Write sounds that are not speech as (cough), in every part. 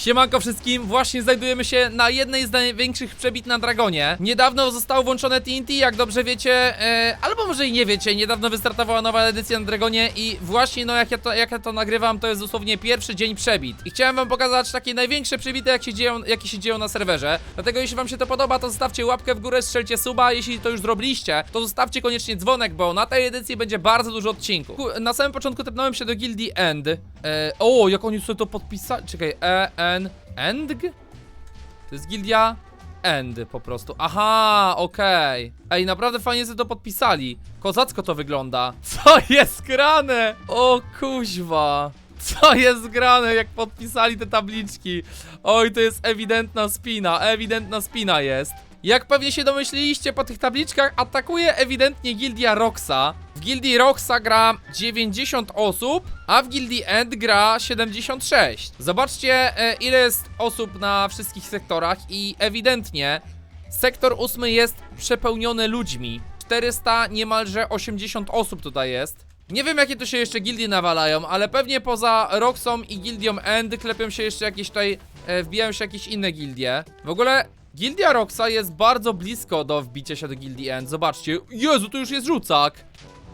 Siemanko wszystkim, właśnie znajdujemy się na jednej z największych przebit na Dragonie. Niedawno zostało włączone TNT, jak dobrze wiecie, e, albo może i nie wiecie, niedawno wystartowała nowa edycja na Dragonie i właśnie no jak ja, to, jak ja to nagrywam, to jest dosłownie pierwszy dzień przebit. I chciałem wam pokazać takie największe przebity, jak się dzieją, jakie się dzieją na serwerze. Dlatego jeśli wam się to podoba, to zostawcie łapkę w górę, strzelcie suba, jeśli to już zrobiliście, to zostawcie koniecznie dzwonek, bo na tej edycji będzie bardzo dużo odcinków. Na samym początku tepnąłem się do gildii End. E, o, jak oni sobie to podpisali, czekaj, E, N, Endg? To jest gildia End po prostu. Aha, okej. Ej, naprawdę fajnie sobie to podpisali. Kozacko to wygląda. (laughs) Co jest grane? O kuźwa. Co jest grane, jak podpisali te tabliczki? Oj, to jest ewidentna spina, ewidentna spina jest. Jak pewnie się domyśliliście po tych tabliczkach, atakuje ewidentnie gildia Roxa. W gildii Roxa gra 90 osób, a w gildii End gra 76. Zobaczcie, e, ile jest osób na wszystkich sektorach i ewidentnie sektor 8 jest przepełniony ludźmi. 400, niemalże 80 osób tutaj jest. Nie wiem jakie tu się jeszcze gildie nawalają, ale pewnie poza Roxą i gildią End klepią się jeszcze jakieś tutaj, e, wbijają się jakieś inne gildie. W ogóle gildia Roxa jest bardzo blisko do wbicia się do gildii End. Zobaczcie, Jezu, tu już jest rzucak.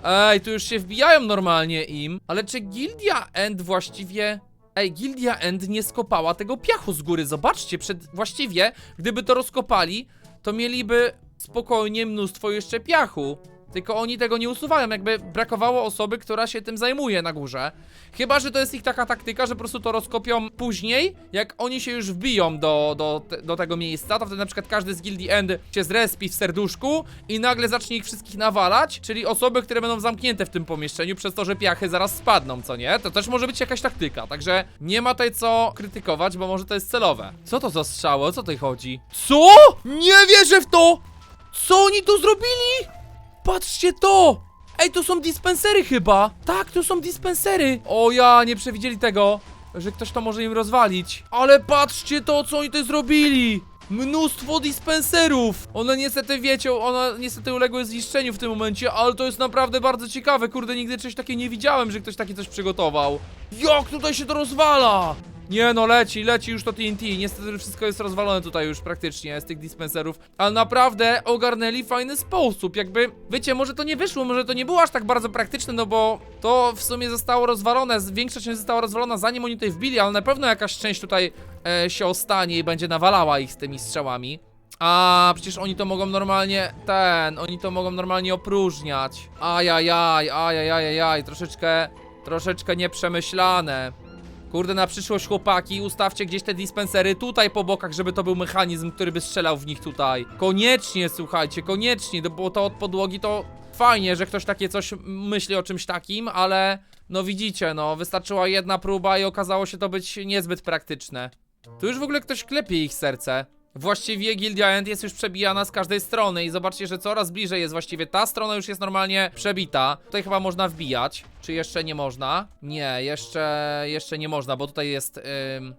Ej, tu już się wbijają normalnie im. Ale czy gildia End właściwie... Ej, gildia End nie skopała tego piachu z góry. Zobaczcie, przed... właściwie, gdyby to rozkopali, to mieliby spokojnie mnóstwo jeszcze piachu. Tylko oni tego nie usuwają, jakby brakowało osoby, która się tym zajmuje na górze. Chyba, że to jest ich taka taktyka, że po prostu to rozkopią później, jak oni się już wbiją do, do, do tego miejsca, to wtedy na przykład każdy z Gildii End się zrespi w serduszku i nagle zacznie ich wszystkich nawalać, czyli osoby, które będą zamknięte w tym pomieszczeniu przez to, że piachy zaraz spadną, co nie? To też może być jakaś taktyka, także nie ma tutaj co krytykować, bo może to jest celowe. Co to za strzały? O co tutaj chodzi? Co? Nie wierzę w to! Co oni tu zrobili? Patrzcie to! Ej, to są dispensery chyba! Tak, to są dispensery! O ja, nie przewidzieli tego, że ktoś to może im rozwalić. Ale patrzcie to, co oni tutaj zrobili! Mnóstwo dispenserów! One niestety, wiecie, one niestety uległy zniszczeniu w tym momencie, ale to jest naprawdę bardzo ciekawe. Kurde, nigdy czegoś takiego nie widziałem, że ktoś takie coś przygotował. Jak tutaj się to rozwala! Nie no, leci, leci już to TNT. Niestety wszystko jest rozwalone tutaj już praktycznie z tych dispenserów. Ale naprawdę ogarnęli fajny sposób. Jakby, wiecie, może to nie wyszło, może to nie było aż tak bardzo praktyczne, no bo to w sumie zostało rozwalone. Większa część została rozwalona zanim oni tutaj wbili, ale na pewno jakaś część tutaj e, się ostanie i będzie nawalała ich z tymi strzałami. A przecież oni to mogą normalnie, ten, oni to mogą normalnie opróżniać. Ajajaj, ajajajajaj, troszeczkę, troszeczkę nieprzemyślane. Kurde, na przyszłość chłopaki, ustawcie gdzieś te dispensery tutaj po bokach, żeby to był mechanizm, który by strzelał w nich tutaj. Koniecznie, słuchajcie, koniecznie, no bo to od podłogi to fajnie, że ktoś takie coś myśli o czymś takim, ale no widzicie, no wystarczyła jedna próba i okazało się to być niezbyt praktyczne. Tu już w ogóle ktoś klepie ich serce. Właściwie Gildia End jest już przebijana z każdej strony i zobaczcie, że coraz bliżej jest właściwie ta strona już jest normalnie przebita. Tutaj chyba można wbijać. Czy jeszcze nie można? Nie, jeszcze, jeszcze nie można, bo tutaj jest,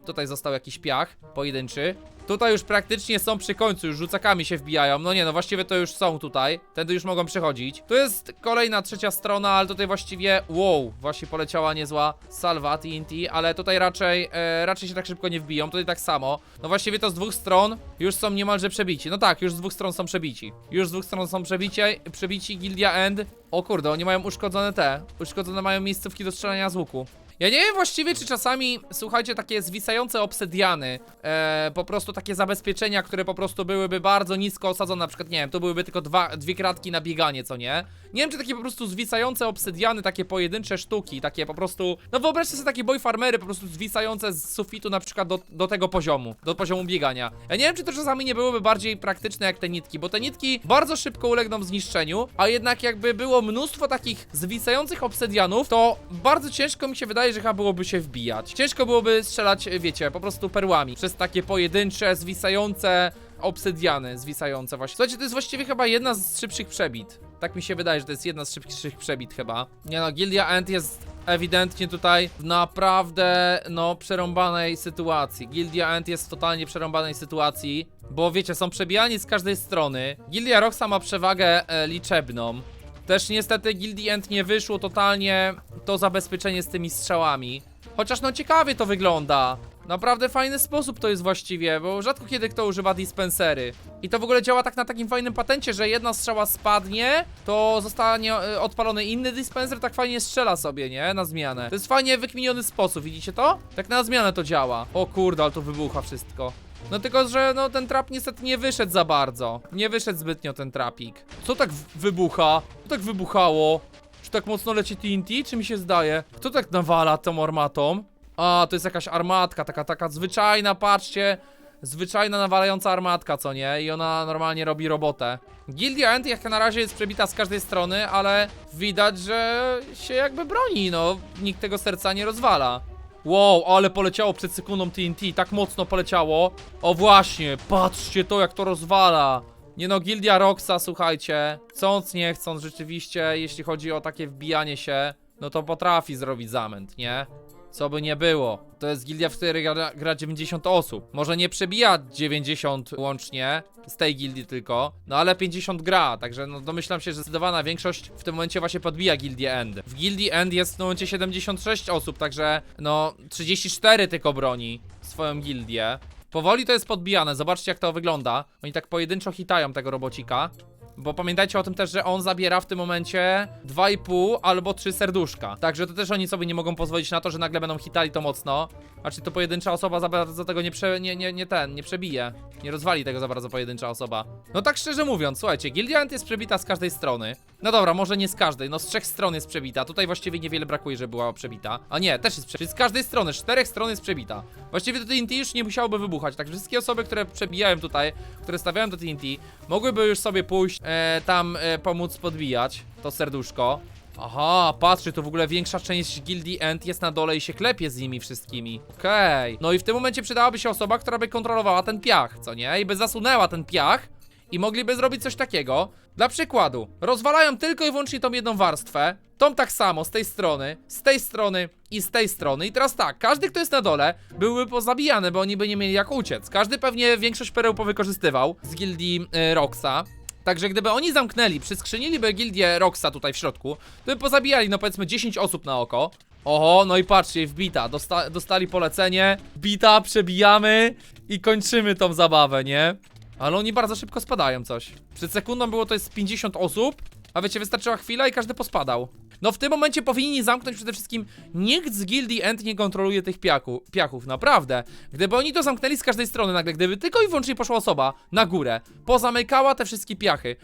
tutaj został jakiś piach pojedynczy. Tutaj już praktycznie są przy końcu, już rzucakami się wbijają. No nie, no właściwie to już są tutaj. Tędy już mogą przechodzić. Tu jest kolejna trzecia strona, ale tutaj właściwie, wow, właśnie poleciała niezła salwa TNT, ale tutaj raczej, e, raczej się tak szybko nie wbiją. Tutaj tak samo. No właściwie to z dwóch stron już są niemalże przebici. No tak, już z dwóch stron są przebici. Już z dwóch stron są przebici, przebici Gildia End. O kurde, oni mają uszkodzone te. Uszkodzone mają miejscówki do strzelania z łuku. Ja nie wiem właściwie, czy czasami, słuchajcie, takie zwisające obsydiany, e, po prostu takie zabezpieczenia, które po prostu byłyby bardzo nisko osadzone, na przykład, nie wiem, to byłyby tylko dwa, dwie kratki na bieganie, co nie? Nie wiem, czy takie po prostu zwisające obsydiany, takie pojedyncze sztuki, takie po prostu, no wyobraźcie sobie takie boy farmery po prostu zwisające z sufitu na przykład do, do tego poziomu, do poziomu biegania. Ja nie wiem, czy to czasami nie byłyby bardziej praktyczne jak te nitki, bo te nitki bardzo szybko ulegną zniszczeniu, a jednak jakby było mnóstwo takich zwisających obsydianów, to bardzo ciężko mi się wydaje, że chyba byłoby się wbijać. Ciężko byłoby strzelać, wiecie, po prostu perłami przez takie pojedyncze, zwisające obsydiany zwisające właśnie. Słuchajcie, to jest właściwie chyba jedna z szybszych przebit. Tak mi się wydaje, że to jest jedna z szybszych przebit chyba. Nie no, Gildia End jest ewidentnie tutaj w naprawdę, no, przerąbanej sytuacji. Gildia End jest w totalnie przerąbanej sytuacji, bo wiecie, są przebijani z każdej strony. Gildia Roxa ma przewagę e, liczebną. Też niestety Gildii End nie wyszło totalnie to zabezpieczenie z tymi strzałami. Chociaż no ciekawie to wygląda. Naprawdę fajny sposób to jest właściwie, bo rzadko kiedy kto używa dispensery. I to w ogóle działa tak na takim fajnym patencie, że jedna strzała spadnie, to zostanie e, odpalony inny dispenser, tak fajnie strzela sobie, nie? Na zmianę. To jest fajnie wykminiony sposób, widzicie to? Tak na zmianę to działa. O kurde, ale to wybucha wszystko. No tylko, że no ten trap niestety nie wyszedł za bardzo. Nie wyszedł zbytnio ten trapik. Co tak wybucha? Co tak wybuchało? Czy tak mocno leci TNT, czy mi się zdaje? Kto tak nawala tą armatą? A, to jest jakaś armatka, taka, taka zwyczajna, patrzcie. Zwyczajna nawalająca armatka, co nie? I ona normalnie robi robotę. Gildia End jak na razie jest przebita z każdej strony, ale widać, że się jakby broni, no. Nikt tego serca nie rozwala. Wow, ale poleciało przed sekundą TNT, tak mocno poleciało. O właśnie, patrzcie to jak to rozwala. Nie no, Gildia Roxa, słuchajcie, chcąc nie chcąc, rzeczywiście, jeśli chodzi o takie wbijanie się, no to potrafi zrobić zamęt, nie? Co by nie było. To jest gildia, w której gra, gra 90 osób. Może nie przebija 90 łącznie, z tej gildii tylko, no ale 50 gra, także no domyślam się, że zdecydowana większość w tym momencie właśnie podbija gildię End. W gildii End jest w tym momencie 76 osób, także no 34 tylko broni swoją gildię. Powoli to jest podbijane, zobaczcie jak to wygląda. Oni tak pojedynczo hitają tego robocika. Bo pamiętajcie o tym też, że on zabiera w tym momencie 2,5 albo 3 serduszka. Także to też oni sobie nie mogą pozwolić na to, że nagle będą hitali to mocno. Znaczy to pojedyncza osoba za bardzo tego nie, prze, nie, nie, nie ten, nie przebije. Nie rozwali tego za bardzo pojedyncza osoba. No tak szczerze mówiąc, słuchajcie, Gildia Ant jest przebita z każdej strony. No dobra, może nie z każdej, no z trzech stron jest przebita. Tutaj właściwie niewiele brakuje, żeby była przebita. A nie, też jest przebita. Z każdej strony, z czterech stron jest przebita. Właściwie to TNT już nie musiałoby wybuchać. Tak wszystkie osoby, które przebijają tutaj, które stawiają to TNT, mogłyby już sobie pójść e, tam e, pomóc podbijać to serduszko. Aha, patrzcie, to w ogóle większa część gildii End jest na dole i się klepie z nimi wszystkimi. Okej. No i w tym momencie przydałaby się osoba, która by kontrolowała ten piach, co nie? I by zasunęła ten piach i mogliby zrobić coś takiego. Dla przykładu, rozwalają tylko i wyłącznie tą jedną warstwę, tą tak samo, z tej strony, z tej strony i z tej strony. I teraz tak, każdy, kto jest na dole, byłby pozabijany, bo oni by nie mieli jak uciec. Każdy pewnie większość pereł powykorzystywał z gildii y, Roxa. Także gdyby oni zamknęli, przyskrzyniliby gildię Roxa tutaj w środku, to by pozabijali, no powiedzmy 10 osób na oko. Oho, no i patrzcie, wbita, Dosta dostali polecenie, bita, przebijamy i kończymy tą zabawę, nie? Ale oni bardzo szybko spadają coś. Przed sekundą było to jest 50 osób, a wiecie, wystarczyła chwila i każdy pospadał. No w tym momencie powinni zamknąć przede wszystkim nikt z gildii End nie kontroluje tych piaku, piachów, naprawdę. Gdyby oni to zamknęli z każdej strony nagle, gdyby tylko i wyłącznie poszła osoba na górę, pozamykała te wszystkie piachy.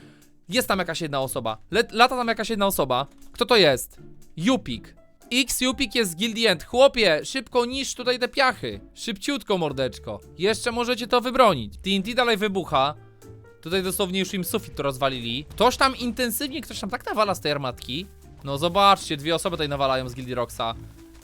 Jest tam jakaś jedna osoba, lata tam jakaś jedna osoba. Kto to jest? Jupik. X Jupik jest z Gildii End. Chłopie, szybko niż tutaj te piachy. Szybciutko, mordeczko. Jeszcze możecie to wybronić. TNT dalej wybucha. Tutaj dosłownie już im sufit to rozwalili. Ktoś tam intensywnie, ktoś tam tak nawala z tej armatki. No zobaczcie, dwie osoby tutaj nawalają z Gildii Roxa.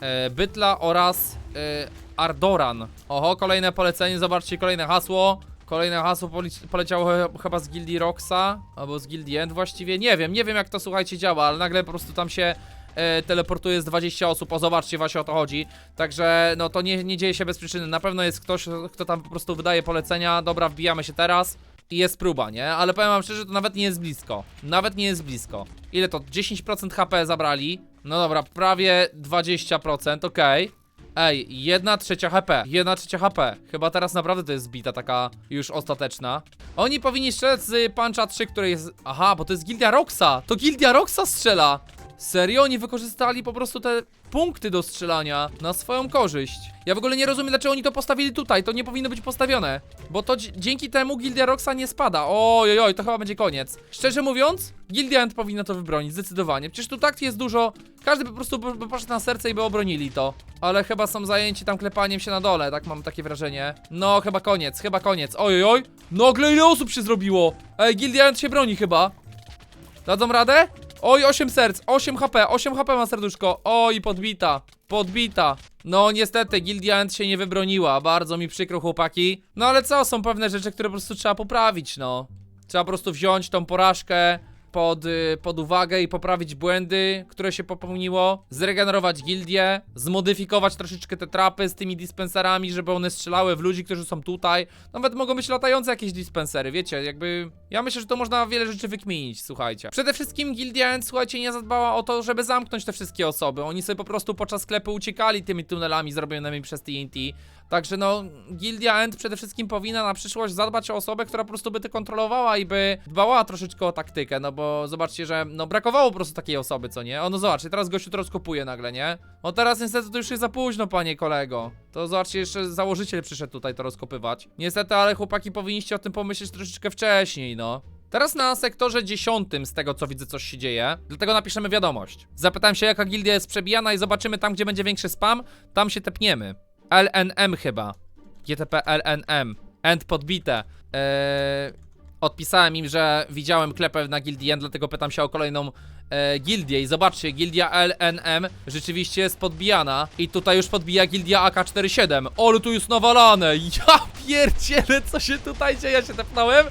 E, Bytla oraz e, Ardoran. Oho, kolejne polecenie, zobaczcie, kolejne hasło. Kolejne hasło poleciało chyba z Gildii Roxa, albo z Gildii End właściwie. Nie wiem, nie wiem jak to słuchajcie działa, ale nagle po prostu tam się e, teleportuje z 20 osób. O, zobaczcie, właśnie o to chodzi. Także, no to nie, nie dzieje się bez przyczyny. Na pewno jest ktoś, kto tam po prostu wydaje polecenia. Dobra, wbijamy się teraz. I jest próba, nie? Ale powiem wam szczerze, to nawet nie jest blisko. Nawet nie jest blisko. Ile to? 10% HP zabrali. No dobra, prawie 20%, okej. Ej, 1 trzecia HP, 1 trzecia HP. Chyba teraz naprawdę to jest zbita taka już ostateczna. Oni powinni strzelać z puncha 3, który jest... Aha, bo to jest Gildia Roxa. To Gildia Roxa strzela. Serio? Oni wykorzystali po prostu te punkty do strzelania na swoją korzyść. Ja w ogóle nie rozumiem, dlaczego oni to postawili tutaj. To nie powinno być postawione. Bo to dzi- dzięki temu Gildia Roxa nie spada. Oj, oj, to chyba będzie koniec. Szczerze mówiąc, Gildia End powinna to wybronić, zdecydowanie. Przecież tu tak jest dużo. Każdy po prostu by, poszedł na serce i by obronili to. Ale chyba są zajęci tam klepaniem się na dole, tak mam takie wrażenie. No, chyba koniec, chyba koniec. Oj, oj, oj. Nagle ile osób się zrobiło? Ej, Gildia End się broni chyba. Dadzą radę? Oj, 8 serc, 8 HP, 8 HP ma serduszko. Oj, podbita, podbita. No niestety, Gildia się nie wybroniła, bardzo mi przykro chłopaki. No ale co, są pewne rzeczy, które po prostu trzeba poprawić, no. Trzeba po prostu wziąć tą porażkę pod, y, pod uwagę i poprawić błędy, które się popełniło, zregenerować gildię, zmodyfikować troszeczkę te trapy z tymi dispenserami, żeby one strzelały w ludzi, którzy są tutaj. Nawet mogą być latające jakieś dispensery, wiecie, jakby... Ja myślę, że to można wiele rzeczy wykminić, słuchajcie. Przede wszystkim Gildia słuchajcie, nie zadbała o to, żeby zamknąć te wszystkie osoby. Oni sobie po prostu podczas sklepu uciekali tymi tunelami zrobionymi przez TNT. Także no, Gildia End przede wszystkim powinna na przyszłość zadbać o osobę, która po prostu by to kontrolowała i by dbała troszeczkę o taktykę, no bo zobaczcie, że no brakowało po prostu takiej osoby, co nie? O, no zobaczcie, teraz gościu to rozkopuje nagle, nie? No teraz niestety to już jest za późno, panie kolego. To zobaczcie, jeszcze założyciel przyszedł tutaj to rozkopywać. Niestety, ale chłopaki powinniście o tym pomyśleć troszeczkę wcześniej, no. Teraz na sektorze dziesiątym, z tego co widzę, coś się dzieje. Dlatego napiszemy wiadomość. Zapytałem się, jaka gildia jest przebijana i zobaczymy tam, gdzie będzie większy spam. Tam się tepniemy. LNM chyba. GTP LNM. End podbite. Eee, odpisałem im, że widziałem klepę na gildii End, dlatego pytam się o kolejną e, gildię. I zobaczcie, gildia LNM rzeczywiście jest podbijana. I tutaj już podbija gildia AK-47. Olu tu jest nawalane. (laughs) Ja pierdzielę, co się tutaj dzieje. Ja się tepnąłem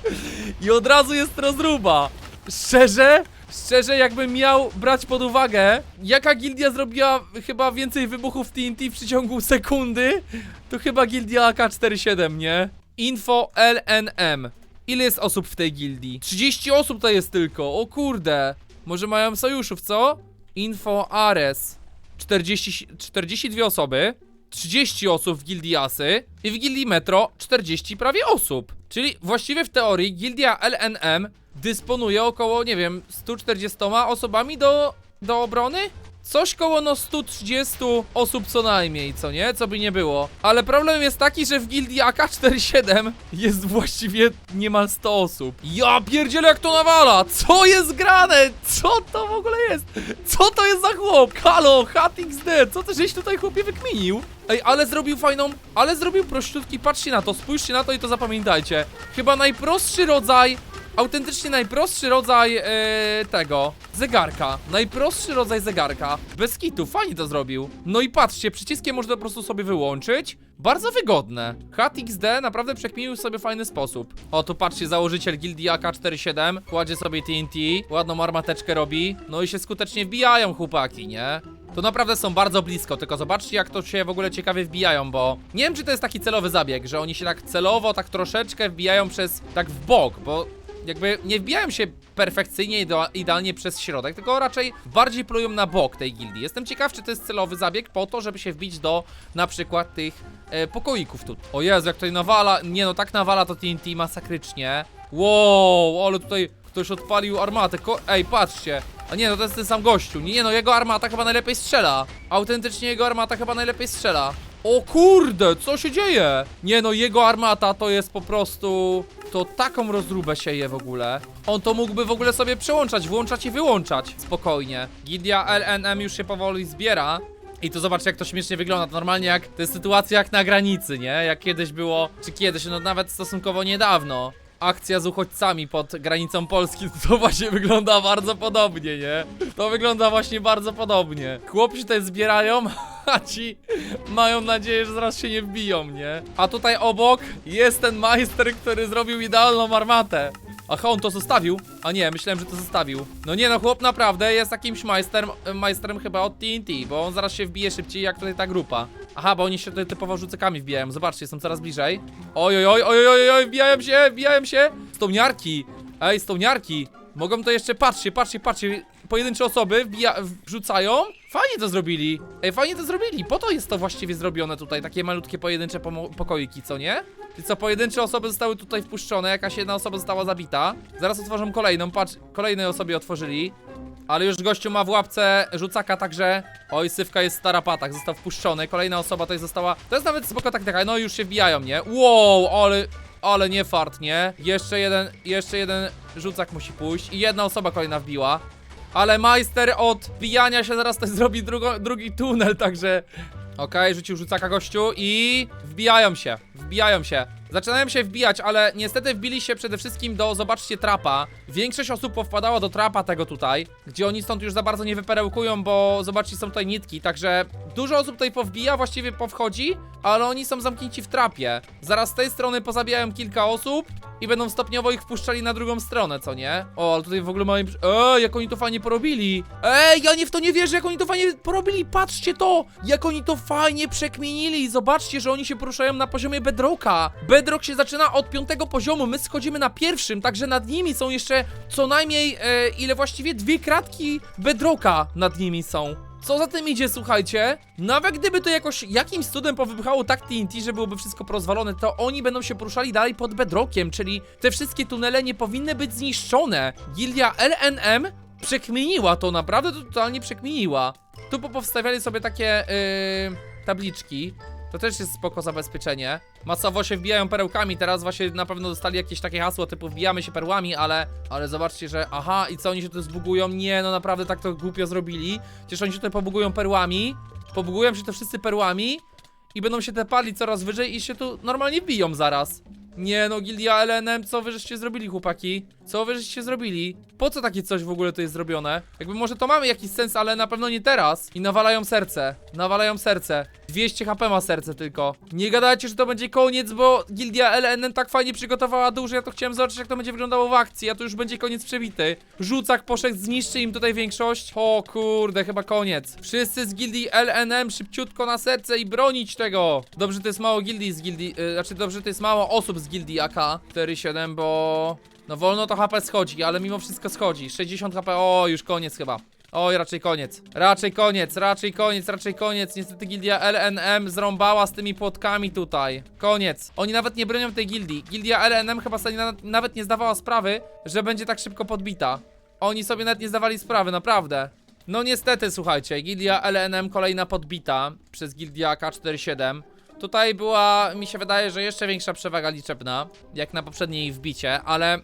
i od razu jest rozruba. Szczerze? Szczerze, jakbym miał brać pod uwagę, jaka gildia zrobiła chyba więcej wybuchów TNT w przeciągu sekundy, to chyba gildia AK-47, nie? Info LNM. Ile jest osób w tej gildii? 30 osób to jest tylko, o kurde. Może mają sojuszów, co? Info Ares. 40, 42 osoby. 30 osób w gildii Asy i w gildii Metro 40 prawie osób. Czyli właściwie w teorii gildia LNM dysponuje około, nie wiem, 140 osobami do, do obrony? Coś koło no 130 osób co najmniej, co nie? Co by nie było. Ale problem jest taki, że w gildii AK-47 jest właściwie niemal 100 osób. Ja pierdzielę jak to nawala! Co jest grane? Co to w ogóle jest? Co to jest za chłop? Halo, HatXD, co ty żeś tutaj chłopie wykminił? Ej, ale zrobił fajną, ale zrobił prościutki, patrzcie na to, spójrzcie na to i to zapamiętajcie. Chyba najprostszy rodzaj autentycznie najprostszy rodzaj e, tego zegarka. Najprostszy rodzaj zegarka. Bez kitu, fajnie to zrobił. No i patrzcie, przyciskiem można po prostu sobie wyłączyć. Bardzo wygodne. HatXD naprawdę przekminił sobie fajny sposób. O, tu patrzcie, założyciel gildii AK-47 kładzie sobie TNT, ładną armateczkę robi, no i się skutecznie wbijają chłopaki, nie? To naprawdę są bardzo blisko, tylko zobaczcie jak to się w ogóle ciekawie wbijają, bo nie wiem czy to jest taki celowy zabieg, że oni się tak celowo, tak troszeczkę wbijają przez, tak w bok, bo jakby nie wbijają się perfekcyjnie, idea- idealnie przez środek, tylko raczej bardziej plują na bok tej gildii. Jestem ciekaw, czy to jest celowy zabieg po to, żeby się wbić do na przykład tych e, pokoików tu. O Jezu, jak tutaj nawala, nie no, tak nawala to TNT masakrycznie. Wow, ale tutaj ktoś odpalił armatę, Ko ej, patrzcie. A nie, no to jest ten sam gościu. Nie, no, jego armata chyba najlepiej strzela. Autentycznie jego armata chyba najlepiej strzela. O kurde, co się dzieje? Nie no, jego armata to jest po prostu... To taką rozróbę sieje w ogóle. On to mógłby w ogóle sobie przełączać, włączać i wyłączać. Spokojnie. Gildia LNM już się powoli zbiera. I tu zobaczcie jak to śmiesznie wygląda. To normalnie jak, to jest sytuacja jak na granicy, nie? Jak kiedyś było, czy kiedyś, no nawet stosunkowo niedawno. Akcja z uchodźcami pod granicą Polski, (laughs) to właśnie wygląda bardzo podobnie, nie? To wygląda właśnie bardzo podobnie. Chłopi tutaj zbierają, (laughs) a ci mają nadzieję, że zaraz się nie wbiją, nie? A tutaj obok jest ten majster, który zrobił idealną armatę. Aha, on to zostawił? A nie, myślałem, że to zostawił. No nie no, chłop naprawdę jest jakimś majsterem, majsterem chyba od TNT, bo on zaraz się wbije szybciej jak tutaj ta grupa. Aha, bo oni się tutaj typowo rzucykami wbijają. Zobaczcie, są coraz bliżej. Oj, oj, oj, oj, oj, oj, wbijają się, wbijają się. Stołniarki. Ej, stołniarki. Mogą to jeszcze, patrzcie, patrzcie, patrzcie. Pojedyncze osoby wbija, wrzucają. Fajnie to zrobili. Ej, fajnie to zrobili. Po to jest to właściwie zrobione tutaj, takie malutkie pojedyncze pokoiki, co nie? Co, pojedyncze osoby zostały tutaj wpuszczone, jakaś jedna osoba została zabita. Zaraz otworzą kolejną, patrz, kolejnej osobie otworzyli. Ale już gościu ma w łapce rzucaka, także... Oj, Sywka jest stara patak, został wpuszczony. Kolejna osoba tutaj została... To jest nawet spoko taktyka, no już się wbijają, nie? Wow, ale... Ale nie fart, nie? Jeszcze jeden, jeszcze jeden rzucak musi pójść i jedna osoba kolejna wbiła. Ale majster od wbijania się zaraz też zrobi drugo, drugi tunel, także... Okej, rzucił rzucaka gościu i wbijają się, wbijają się. Zaczynają się wbijać, ale niestety wbili się przede wszystkim do, zobaczcie, trapa. Większość osób powpadała do trapa tego tutaj, gdzie oni stąd już za bardzo nie wyperełkują, bo zobaczcie, są tutaj nitki, także dużo osób tutaj powbija, właściwie powchodzi, ale oni są zamknięci w trapie. Zaraz z tej strony pozabijają kilka osób i będą stopniowo ich wpuszczali na drugą stronę, co nie? O, ale tutaj w ogóle mają... Ej, jak oni to fajnie porobili! Ej, ja nie w to nie wierzę, jak oni to fajnie porobili! Patrzcie to! Jak oni to fajnie przekminili! Zobaczcie, że oni się poruszają na poziomie bedrocka! Bedrock się zaczyna od piątego poziomu, my schodzimy na pierwszym, także nad nimi są jeszcze co najmniej, e, ile właściwie dwie kratki bedrocka nad nimi są. Co za tym idzie, słuchajcie? Nawet gdyby to jakoś jakimś cudem powybuchało tak TNT, że byłoby wszystko porozwalone, to oni będą się poruszali dalej pod bedrockiem, czyli te wszystkie tunele nie powinny być zniszczone. Gildia LNM przekminiła to, naprawdę to totalnie przekminiła. Tu powstawiali sobie takie yy, tabliczki. To też jest spoko zabezpieczenie. Masowo się wbijają perełkami, teraz właśnie na pewno dostali jakieś takie hasło typu wbijamy się perłami, ale ale zobaczcie, że aha, i co oni się tu zbugują? Nie, no naprawdę tak to głupio zrobili. Przecież oni się tutaj pobugują perłami, pobugują się to wszyscy perłami i będą się tepali coraz wyżej i się tu normalnie biją zaraz. Nie no, Gildia LNM, co wy żeście zrobili, chłopaki? Co wy żeście zrobili? Po co takie coś w ogóle tu jest zrobione? Jakby może to mamy jakiś sens, ale na pewno nie teraz. I nawalają serce, nawalają serce. 200 HP ma serce tylko. Nie gadajcie, że to będzie koniec, bo Gildia LNM tak fajnie przygotowała że ja to chciałem zobaczyć, jak to będzie wyglądało w akcji, a to już będzie koniec przebity. Rzucak poszedł, zniszczy im tutaj większość. O kurde, chyba koniec. Wszyscy z Gildii LNM szybciutko na serce i bronić tego. Dobrze, to jest mało gildii z gildii, yy, znaczy dobrze, to jest mało osób z gildii AK 4-7, bo... No wolno to HP schodzi, ale mimo wszystko schodzi. 60 HP, o już koniec chyba. Oj, raczej koniec. Raczej koniec, raczej koniec, raczej koniec. Niestety gildia LNM zrąbała z tymi płotkami tutaj. Koniec. Oni nawet nie bronią tej gildii. Gildia LNM chyba sobie na, nawet nie zdawała sprawy, że będzie tak szybko podbita. Oni sobie nawet nie zdawali sprawy, naprawdę. No niestety, słuchajcie, gildia LNM kolejna podbita przez gildia K47. Tutaj była, mi się wydaje, że jeszcze większa przewaga liczebna, jak na poprzedniej wbicie, ale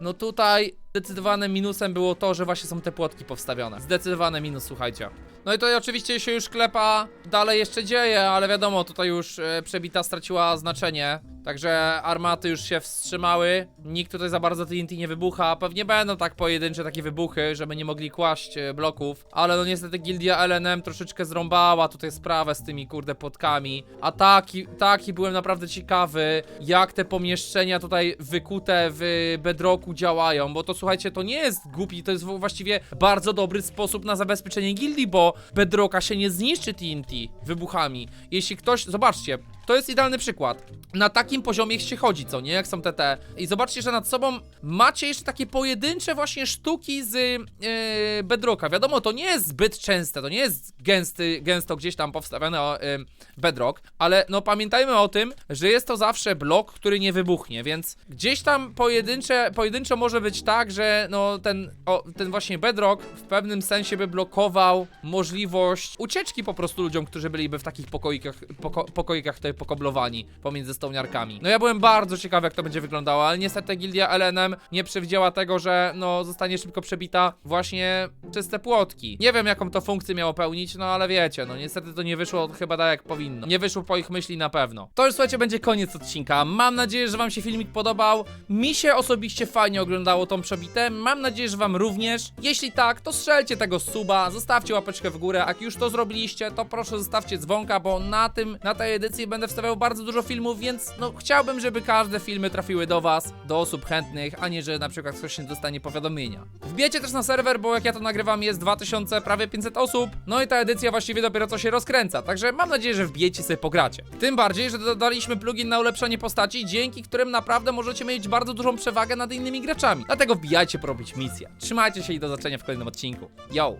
no tutaj zdecydowanym minusem było to, że właśnie są te płotki powstawione. Zdecydowany minus, słuchajcie. No i tutaj oczywiście się już klepa dalej jeszcze dzieje, ale wiadomo, tutaj już e, przebita straciła znaczenie. Także armaty już się wstrzymały. Nikt tutaj za bardzo TNT nie wybucha. Pewnie będą tak pojedyncze takie wybuchy, żeby nie mogli kłaść e, bloków. Ale no niestety gildia LNM troszeczkę zrąbała tutaj sprawę z tymi kurde płotkami. A taki, taki byłem naprawdę ciekawy, jak te pomieszczenia tutaj wykute w bedrocku działają. Bo to słuchajcie, to nie jest głupi, to jest właściwie bardzo dobry sposób na zabezpieczenie gildii, bo bedrocka się nie zniszczy TNT wybuchami. Jeśli ktoś, zobaczcie, to jest idealny przykład. Na takim poziomie się chodzi, co nie? Jak są TT. I zobaczcie, że nad sobą macie jeszcze takie pojedyncze właśnie sztuki z yy, bedrocka. Wiadomo, to nie jest zbyt częste, to nie jest gęsty, gęsto gdzieś tam powstawiony yy, bedrock, ale no pamiętajmy o tym, że jest to zawsze blok, który nie wybuchnie, więc gdzieś tam pojedyncze, pojedynczo może być tak, że no ten, o, ten właśnie bedrock w pewnym sensie by blokował możliwość ucieczki po prostu ludziom, którzy byliby w takich pokoikach, poko, pokoikach tutaj pokoblowani pomiędzy stołniarkami. No ja byłem bardzo ciekawy, jak to będzie wyglądało, ale niestety gildia LNM nie przewidziała tego, że no zostanie szybko przebita właśnie przez te płotki. Nie wiem, jaką to funkcję miało pełnić, no ale wiecie, no niestety to nie wyszło chyba tak, jak powinno. Nie wyszło po ich myśli na pewno. To już słuchajcie, będzie koniec odcinka. Mam nadzieję, że wam się filmik podobał. Mi się osobiście fajnie oglądało tą przebitę. Mam nadzieję, że wam również. Jeśli tak, to strzelcie tego suba, zostawcie łapeczkę w górę. Jak już to zrobiliście, to proszę zostawcie dzwonka, bo na tym, na tej edycji będę wstawiał bardzo dużo filmów, więc no chciałbym, żeby każde filmy trafiły do was, do osób chętnych, a nie, że na przykład ktoś nie dostanie powiadomienia. Wbijecie też na serwer, bo jak ja to nagrywam jest 2000, prawie 500 osób, no i ta edycja właściwie dopiero co się rozkręca, także mam nadzieję, że wbijecie sobie pogracie. Tym bardziej, że dodaliśmy plugin na ulepszanie postaci, dzięki którym naprawdę możecie mieć bardzo dużą przewagę nad innymi graczami. Dlatego wbijajcie porobić misję. Trzymajcie się i do zobaczenia w kolejnym odcinku. Yo!